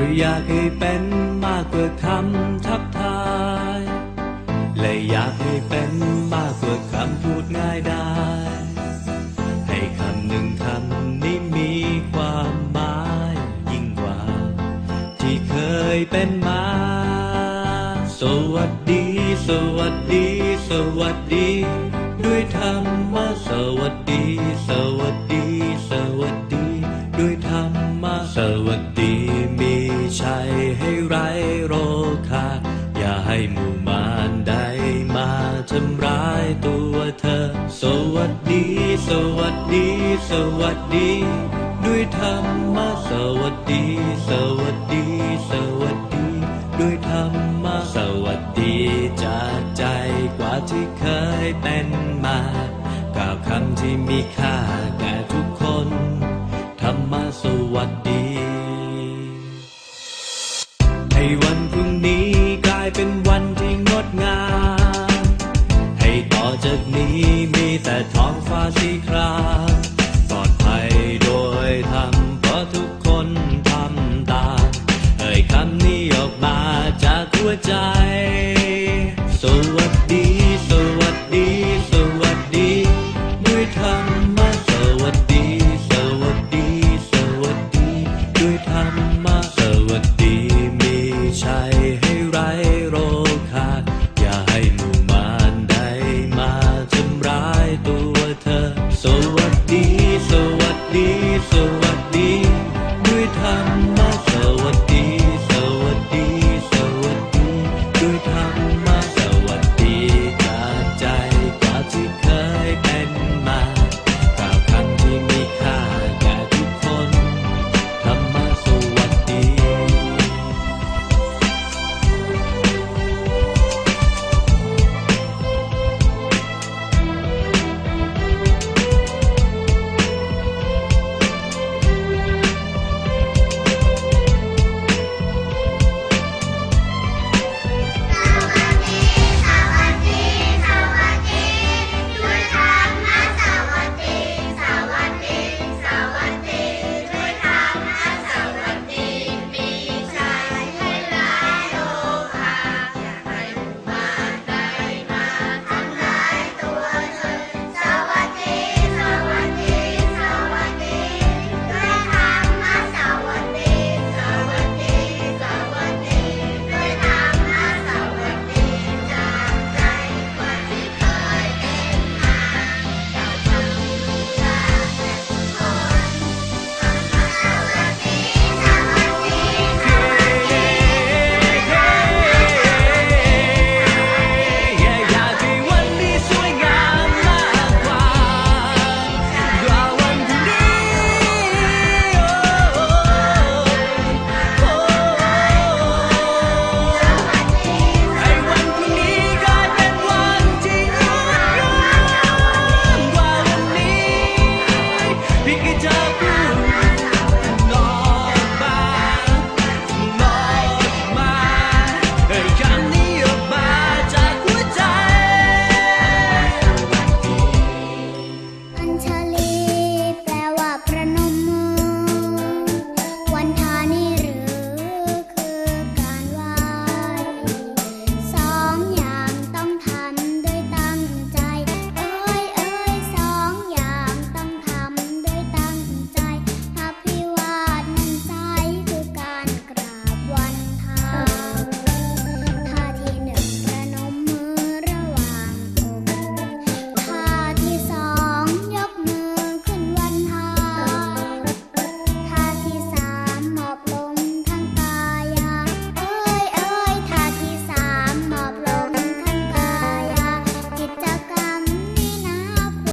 รืออยากให้เป็นมากกว่าคำทักทาย และอยากให้เป็นมากกว่าคำพูดง่ายได้ ให้คำหนึ่งคำนี้มีความหมายยิ่งกว่า ที่เคยเป็นมา สวัสดี สวัสดี สวัสดี ด้วยธรรมะสวัสดี สวัสดี สวัสดี ด้วยธรรมะสวัสดี ให้หมู่มารใดมาทำร้ายตัวเธอ สวัสดี สวัสดี สวัสดี ด้วยธรรมะสวัสดี สวัสดี สวัสดี ด้วยธรรมะสวัสดีจากใจกว่าที่เคยเป็นมาก้าวคำที่มีค่าแก่ทุกคน ธรรมะสวัสดี จากนี้มีแต่ท้องฟ้าสี So up.